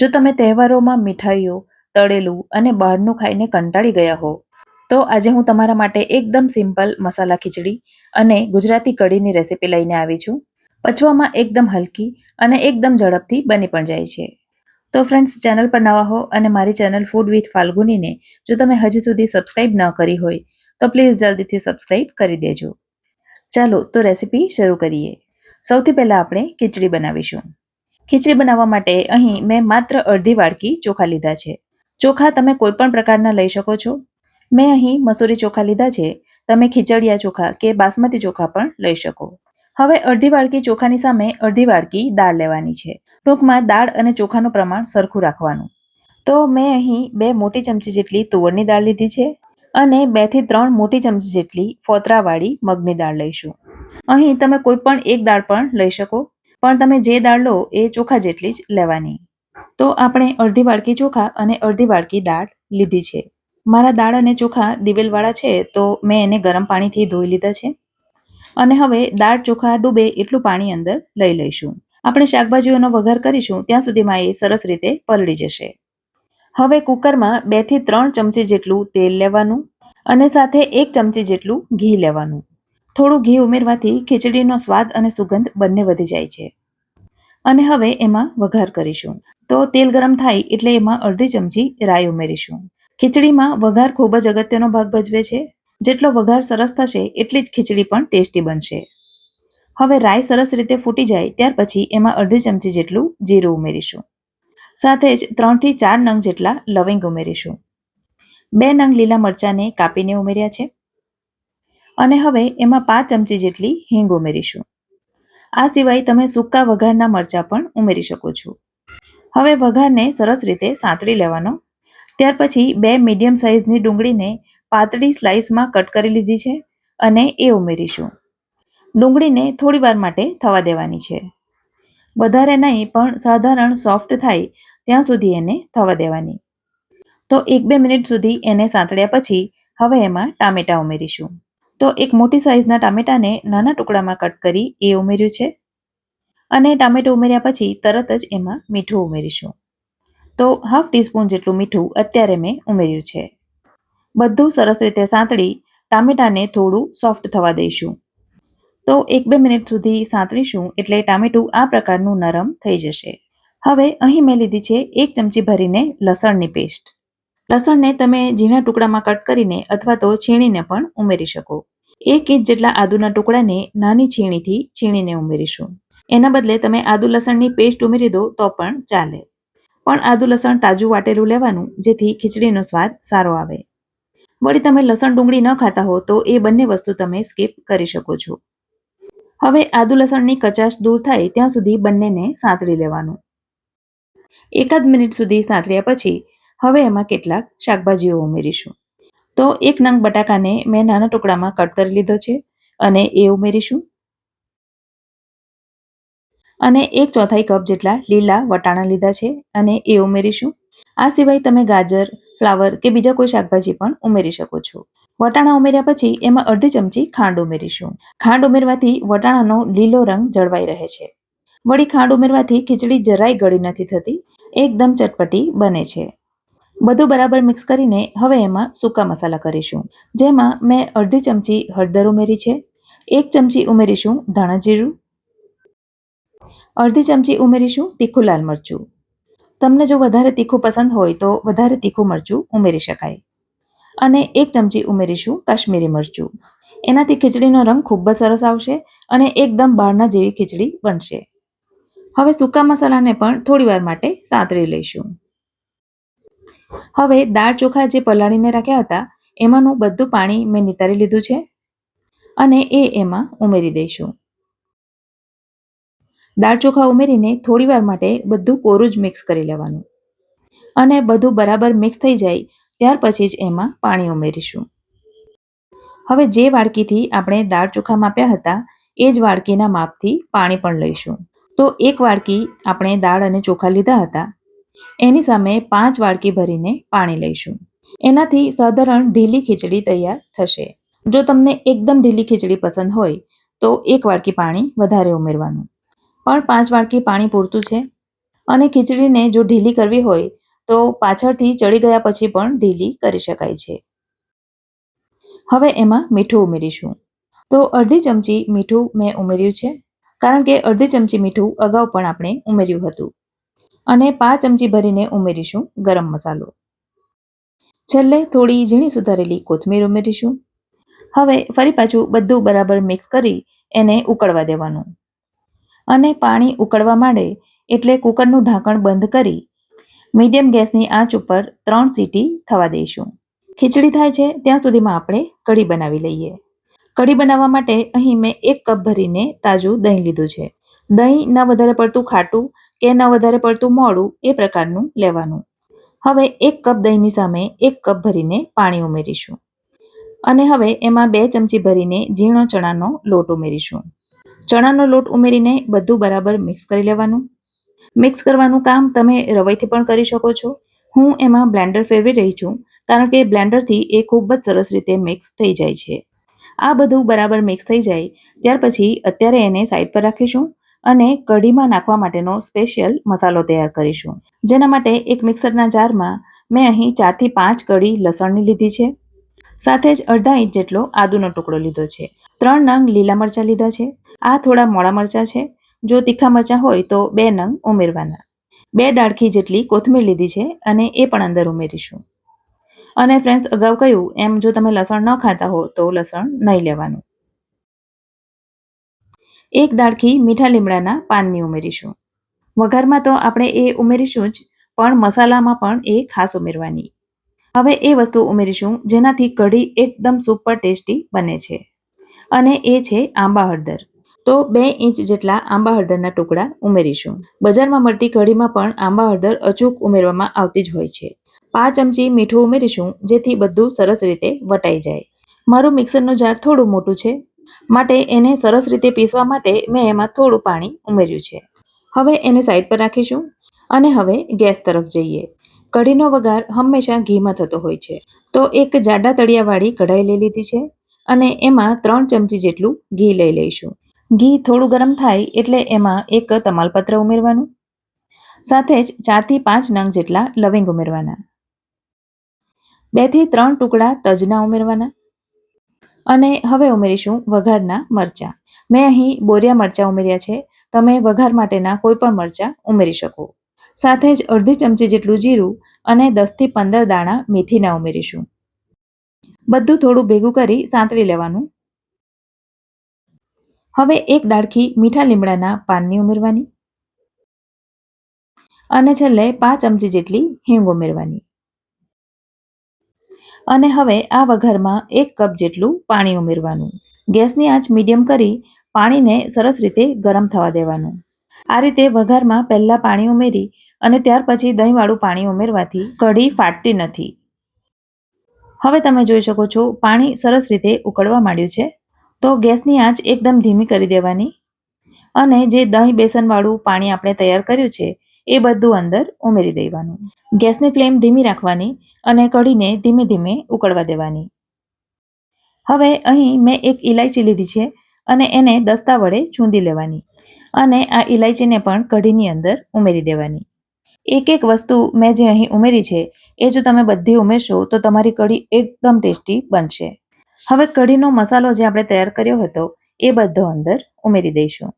જો તમે તહેવારોમાં મીઠાઈઓ, તળેલું અને બહારનું ખાઈને કંટાળી ગયા હો, તો આજે હું તમારા માટે એકદમ સિમ્પલ મસાલા ખીચડી અને ગુજરાતી કઢીની રેસીપી લઈને આવી છું. પચવામાં એકદમ હલકી અને એકદમ ઝડપથી બની પણ જાય છે. તો ફ્રેન્ડ્સ, ચેનલ પર નવા હો અને મારી ચેનલ ફૂડ વિથ ફાલ્ગુનીને જો તમે હજી સુધી સબસ્ક્રાઇબ ન કરી હોય, તો પ્લીઝ જલ્દીથી સબસ્ક્રાઇબ કરી દેજો. ચાલો, તો રેસીપી શરૂ કરીએ. સૌથી પહેલાં આપણે ખીચડી બનાવીશું. ખીચડી બનાવવા માટે અહીં મેં માત્ર અડધી વાડકી ચોખા લીધા છે. ચોખા તમે કોઈપણ પ્રકારના લઈ શકો છો. મેં અહીં મસૂરી ચોખા લીધા છે. તમે ખીચડિયા ચોખા કે બાસમતી ચોખા પણ લઈ શકો. હવે અડધી વાડકી ચોખાની સામે અડધી વાડકી દાળ લેવાની છે. ટૂંકમાં દાળ અને ચોખાનું પ્રમાણ સરખું રાખવાનું. તો મેં અહીં બે મોટી ચમચી જેટલી તુવરની દાળ લીધી છે અને બેથી ત્રણ મોટી ચમચી જેટલી ફોતરાવાળી મગની દાળ લઈશું. અહીં તમે કોઈ પણ એક દાળ પણ લઈ શકો. પણ તમે જે દાળ લો એ ચોખા જેટલી જ લેવાની. તો આપણે અડધી વાડકી ચોખા અને અડધી વાડકી દાળ લીધી છે. મારા દાળ અને ચોખા દિવેલવાળા છે, તો મેં એને ગરમ પાણીથી ધોઈ લીધા છે. અને હવે દાળ ચોખા ડૂબે એટલું પાણી અંદર લઈ લઈશું. આપણે શાકભાજીઓનો વઘાર કરીશું, ત્યાં સુધીમાં એ સરસ રીતે પલળી જશે. હવે કુકરમાં બેથી ત્રણ ચમચી જેટલું તેલ લેવાનું અને સાથે એક ચમચી જેટલું ઘી લેવાનું. થોડું ઘી ઉમેરવાથી ખીચડીનો સ્વાદ અને સુગંધ બંને વધી જાય છે. અને હવે એમાં વઘાર કરીશું. તો તેલ ગરમ થાય એટલે એમાં અડધી ચમચી રાઈ ઉમેરીશું. ખીચડીમાં વઘાર ખૂબ જ અગત્યનો ભાગ ભજવે છે. જેટલો વઘાર સરસ થશે એટલી જ ખીચડી પણ ટેસ્ટી બનશે. હવે રાઈ સરસ રીતે ફૂટી જાય ત્યાર પછી એમાં અડધી ચમચી જેટલું જીરું ઉમેરીશું. સાથે જ ત્રણથી ચાર નંગ જેટલા લવિંગ ઉમેરીશું. બે નંગ લીલા મરચાંને કાપીને ઉમેર્યા છે. અને હવે એમાં પાંચ ચમચી જેટલી હિંગ ઉમેરીશું. આ સિવાય તમે સૂકા વઘારના મરચાં પણ ઉમેરી શકો છો. હવે વઘારને સરસ રીતે સાંતળી લેવાનો. ત્યાર પછી બે મીડિયમ સાઇઝની ડુંગળીને પાતળી સ્લાઇસમાં કટ કરી લીધી છે અને એ ઉમેરીશું. ડુંગળીને થોડીવાર માટે થવા દેવાની છે. વધારે નહીં, પણ સાધારણ સોફ્ટ થાય ત્યાં સુધી એને થવા દેવાની. તો એક બે મિનિટ સુધી એને સાંતળ્યા પછી હવે એમાં ટામેટાં ઉમેરીશું. તો એક મોટી સાઇઝના ટામેટાને નાના ટુકડામાં કટ કરી એ ઉમેર્યું છે. અને ટામેટું ઉમેર્યા પછી તરત જ એમાં મીઠું ઉમેરીશું. તો હાફ ટીસ્પૂન જેટલું મીઠું અત્યારે મેં ઉમેર્યું છે. બધું સરસ રીતે સાંતળી ટામેટાને થોડું સોફ્ટ થવા દઈશું. તો એક બે મિનિટ સુધી સાંતળીશું એટલે ટામેટું આ પ્રકારનું નરમ થઈ જશે. હવે અહીં મેં લીધી છે એક ચમચી ભરીને લસણની પેસ્ટ લસણને તમે ઝીણા ટુકડામાં કટ કરીને અથવા તો છીણીને પણ ઉમેરી શકો. એક ઇંચ જેટલા આદુના ટુકડાને નાની છીણીથી છીણીને ઉમેરીશું. એના બદલે તમે આદુ લસણની પેસ્ટ ઉમેરી દો તો પણ ચાલે. પણ આદુ લસણ તાજું વાટેલું લેવાનું, જેથી ખીચડીનો સ્વાદ સારો આવે. વળી તમે લસણ ડુંગળી ન ખાતા હો તો એ બંને વસ્તુ તમે સ્કીપ કરી શકો છો. હવે આદુ લસણની કચાશ દૂર થાય ત્યાં સુધી બંનેને સાંતળી લેવાનું. એકાદ મિનિટ સુધી સાંતળ્યા પછી હવે એમાં કેટલાક શાકભાજીઓ ઉમેરીશું. તો એક નંગ બટાકાને મેં નાના ટુકડામાં કટ કરી લીધો છે અને એ ઉમેરીશું. અને એક ચોથાઈ કપ જેટલા લીલા વટાણા લીધા છે અને એ ઉમેરીશું. આ સિવાય તમે ગાજર, ફ્લાવર કે બીજા કોઈ શાકભાજી પણ ઉમેરી શકો છો. વટાણા ઉમેર્યા પછી એમાં અડધી ચમચી ખાંડ ઉમેરીશું. ખાંડ ઉમેરવાથી વટાણાનો લીલો રંગ જળવાઈ રહે છે. વળી ખાંડ ઉમેરવાથી ખીચડી જરાય ગળી નથી થતી. એકદમ ચટપટી બને છે. બધું બરાબર મિક્સ કરીને હવે એમાં સૂકા મસાલા કરીશું. જેમાં મેં અડધી ચમચી હળદર ઉમેરી છે, એક ચમચી ઉમેરીશું ધાણા જીરું, અડધી ચમચી ઉમેરીશું તીખું લાલ મરચું. તમને જો વધારે તીખું પસંદ હોય તો વધારે તીખું મરચું ઉમેરી શકાય. અને એક ચમચી ઉમેરીશું કાશ્મીરી મરચું. એનાથી ખીચડીનો રંગ ખૂબ જ સરસ આવશે અને એકદમ બહારના જેવી ખીચડી બનશે. હવે સૂકા મસાલાને પણ થોડી વાર માટે સાંતળી લઈશું. હવે દાળ ચોખા જે પલાળીને રાખ્યા હતા, એમાંનું બધું પાણી મેં નિતારી લીધું છે અને એ એમાં ઉમેરી દઈશું. દાળ ચોખા ઉમેરીને થોડી વાર માટે બધું કોરું જ મિક્સ કરી લેવાનું. અને બધું બરાબર મિક્સ થઈ જાય, ત્યાર પછી જ એમાં પાણી ઉમેરીશું. હવે જે વાડકીથી આપણે દાળ ચોખા માપ્યા હતા, એ જ વાડકીના માપથી પાણી પણ લઈશું. તો એક વાડકી આપણે દાળ અને ચોખા લીધા હતા એની સામે પાંચ વાડકી ભરીને પાણી લઈશું. એનાથી સાધારણ ઢીલી ખીચડી તૈયાર થશે. જો તમને એકદમ ઢીલી ખીચડી પસંદ હોય, તો એક વાડકી પાણી વધારે ઉમેરવાનું. પણ પાંચ વાડકી પાણી પૂરતું છે. અને ખીચડીને જો ઢીલી કરવી હોય, તો પાછળથી ચડી ગયા પછી પણ ઢીલી કરી શકાય છે. હવે એમાં મીઠું ઉમેરીશું. તો અડધી ચમચી મીઠું મેં ઉમેર્યું છે. કારણ કે અડધી ચમચી મીઠું અગાઉ પણ આપણે ઉમેર્યું હતું. અને પાંચ ચમચી ભરીને ઉમેરીશું ગરમ મસાલો. છેલ્લે થોડી ઝીણી સુધારેલી કોથમીર ઉમેરીશું. હવે ફરી પાછું બધું બરાબર મિક્સ કરી એને ઉકળવા દેવાનું. અને પાણી ઉકળવા માંડે એટલે કુકરનું ઢાંકણ બંધ કરી મીડિયમ ગેસની આંચ ઉપર ત્રણ સીટી થવા દઈશું. ખીચડી થાય છે ત્યાં સુધીમાં આપણે કઢી બનાવી લઈએ. કઢી બનાવવા માટે અહીં મેં એક કપ ભરીને તાજું દહીં લીધું છે. દહીં ન વધારે પડતું ખાટું કે ન વધારે પડતું મોડું એ પ્રકારનું લેવાનું. હવે એક કપ દહીંની સામે એક કપ ભરીને પાણી ઉમેરીશું. અને હવે એમાં બે ચમચી ભરીને ઝીણો ચણાનો લોટ ઉમેરીશું. ચણાનો લોટ ઉમેરીને બધું બરાબર મિક્સ કરી લેવાનું. મિક્સ કરવાનું કામ તમે રવાઈથી પણ કરી શકો છો. હું એમાં બ્લેન્ડર ફેરવી રહી છું, કારણ કે બ્લેન્ડરથી એ ખૂબ જ સરસ રીતે મિક્સ થઈ જાય છે. આ બધું બરાબર મિક્સ થઈ જાય, ત્યાર પછી અત્યારે એને સાઈડ પર રાખીશું. અને કઢીમાં નાખવા માટેનો સ્પેશિયલ મસાલો તૈયાર કરીશું. જેના માટે એક મિક્સરના જારમાં મેં અહીં ચારથી પાંચ કળી લસણની લીધી છે. સાથે જ અડધા ઇંચ જેટલો આદુનો ટુકડો લીધો છે. ત્રણ નંગ લીલા મરચાં લીધા છે. આ થોડા મોડા મરચાં છે. જો તીખા મરચાં હોય તો બે નંગ ઉમેરવાના. બે ડાળખી જેટલી કોથમીર લીધી છે અને એ પણ અંદર ઉમેરીશું. અને ફ્રેન્ડ્સ અગાઉ કહ્યું, એમ જો તમે લસણ ન ખાતા હો તો લસણ નહીં લેવાનું. એક ડાળખી મીઠા લીમડાના પાનની ઉમેરીશું. વઘારમાં તો આપણે એ ઉમેરીશું જ, પણ મસાલામાં પણ એ ખાસ ઉમેરવાની. હવે એ વસ્તુ ઉમેરીશું જેનાથી કઢી એકદમ સુપર ટેસ્ટી બને છે. અને એ છે આંબા હળદર. તો બે ઇંચ જેટલા આંબા હળદરના ટુકડા ઉમેરીશું. બજારમાં મળતી કઢીમાં પણ આંબા હળદર અચૂક ઉમેરવામાં આવતી જ હોય છે. પાંચ ચમચી મીઠું ઉમેરીશું જેથી બધું સરસ રીતે વટાઈ જાય. મારું મિક્સરનું જાર થોડું મોટું છે માટે એને સરસ રીતે પીસવા માટે મેં એમાં થોડું પાણી ઉમેર્યું છે. હવે એને સાઈડ પર રાખીશું અને હવે ગેસ તરફ જઈએ. કઢીનો વઘાર હંમેશા ઘીમાં થતો હોય છે. તો એક જાડા તળિયાવાળી કઢાઈ લઈ લીધી છે અને એમાં ત્રણ ચમચી જેટલું ઘી લઈ લઈશું. ઘી થોડું ગરમ થાય એટલે એમાં એક તમાલપત્ર ઉમેરવાનું, સાથે જ ચારથી પાંચ નંગ જેટલા લવિંગ ઉમેરવાના બેથી ત્રણ ટુકડા તજના ઉમેરવાના અને હવે ઉમેરીશું વઘારના મરચાં. મેં અહીં બોરિયા મરચાં ઉમેર્યા છે. તમે વઘાર માટેના કોઈપણ મરચાં ઉમેરી શકો. સાથે જ અડધી ચમચી જેટલું જીરું અને દસથી પંદર દાણા મેથીના ઉમેરીશું. બધું થોડું ભેગું કરી સાંતળી લેવાનું. હવે એક ડાળખી મીઠા લીમડાના પાનની ઉમેરવાની. અને છેલ્લે પાંચ ચમચી જેટલી હિંગ ઉમેરવાની. અને હવે આ વઘારમાં એક કપ જેટલું પાણી ઉમેરવાનું. ગેસની આંચ મીડિયમ કરી પાણીને સરસ રીતે ગરમ થવા દેવાનું. આ રીતે વઘારમાં પહેલાં પાણી ઉમેરી અને ત્યાર પછી દહીંવાળું પાણી ઉમેરવાથી કઢી ફાટતી નથી. હવે તમે જોઈ શકો છો, પાણી સરસ રીતે ઉકળવા માંડ્યું છે. તો ગેસની આંચ એકદમ ધીમી કરી દેવાની અને જે દહીં બેસનવાળું પાણી આપણે તૈયાર કર્યું છે એ બધું અંદર ઉમેરી દેવાનું. ગેસની ફ્લેમ ધીમી રાખવાની અને કઢીને ધીમે ધીમે ઉકળવા દેવાની. હવે અહીં મેં એક ઇલાયચી લીધી છે અને એને દસ્તા વડે ચૂંદી લેવાની અને આ ઇલાયચીને પણ કઢીની અંદર ઉમેરી દેવાની. એક એક વસ્તુ મેં જે અહીં ઉમેરી છે, એ જો તમે બધી ઉમેરશો તો તમારી કઢી એકદમ ટેસ્ટી બનશે. હવે કઢીનો મસાલો જે આપણે તૈયાર કર્યો હતો, એ બધો અંદર ઉમેરી દઈશું.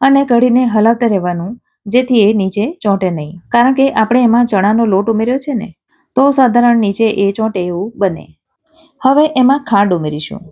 અને કઢીને હલાવતા રહેવાનું જેથી એ નીચે ચોંટે નહીં. કારણ કે આપણે એમાં ચણાનો લોટ ઉમેર્યો છે ને, તો સાધારણ નીચે એ ચોંટે એવું બને. હવે એમાં ખાંડ ઉમેરીશું.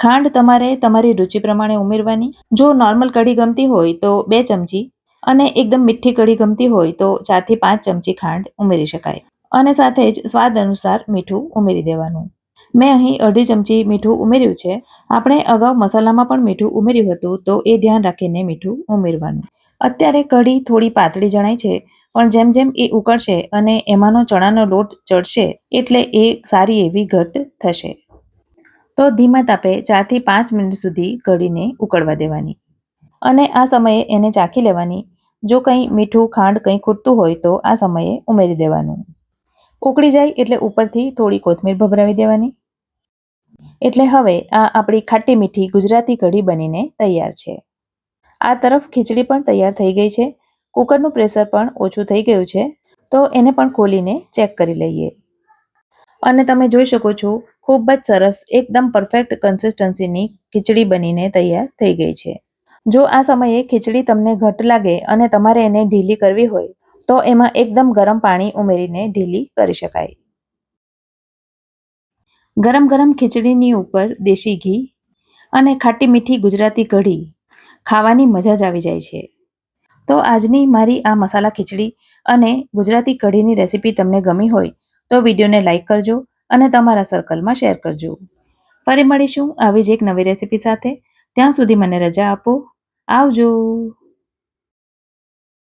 ખાંડ તમારે તમારી રુચિ પ્રમાણે ઉમેરવાની. જો નોર્મલ કઢી ગમતી હોય તો બે ચમચી અને એકદમ મીઠી કઢી ગમતી હોય તો ચારથી પાંચ ચમચી ખાંડ ઉમેરી શકાય. અને સાથે જ સ્વાદ અનુસાર મીઠું ઉમેરી દેવાનું. મેં અહીં અડધી ચમચી મીઠું ઉમેર્યું છે. આપણે અગાઉ મસાલામાં પણ મીઠું ઉમેર્યું હતું, તો એ ધ્યાન રાખીને મીઠું ઉમેરવાનું. અત્યારે કઢી થોડી પાતળી જણાય છે, પણ જેમ જેમ એ ઉકળશે અને એમાંનો ચણાનો લોટ ચડશે, એટલે એ સારી એવી ઘટ થશે. તો ધીમા તાપે ચારથી પાંચ મિનિટ સુધી કઢીને ઉકળવા દેવાની. અને આ સમયે એને ચાખી લેવાની. જો કંઈ મીઠું, ખાંડ કંઈ ખૂટતું હોય તો આ સમયે ઉમેરી દેવાનું. ઉકળી જાય એટલે ઉપરથી થોડી કોથમીર ભભરાવી દેવાની. એટલે હવે આ આપણી ખાટી મીઠી ગુજરાતી કઢી બનીને તૈયાર છે. આ તરફ ખીચડી પણ તૈયાર થઈ ગઈ છે. કુકરનું પ્રેશર પણ ઓછું થઈ ગયું છે. તો એને પણ ખોલીને ચેક કરી લઈએ. અને તમે જોઈ શકો છો, ખૂબ જ સરસ, એકદમ પરફેક્ટ કન્સિસ્ટન્સીની ખીચડી બનીને તૈયાર થઈ ગઈ છે. જો આ સમયે ખીચડી તમને ઘટ લાગે અને તમારે એને ઢીલી કરવી હોય, તો એમાં એકદમ ગરમ પાણી ઉમેરીને ઢીલી કરી શકાય. ગરમ ગરમ ખીચડીની ઉપર દેશી ઘી અને ખાટી મીઠી ગુજરાતી કઢી ખાવાની મજા જ આવી જાય છે. તો આજની મારી આ મસાલા ખીચડી અને ગુજરાતી કઢીની રેસીપી તમને ગમી હોય તો વિડીયોને લાઇક કરજો અને તમારા સર્કલમાં શેર કરજો. ફરી મળીશું આવી જ એક નવી રેસીપી સાથે. ત્યાં સુધી મને રજા આપો. આવજો.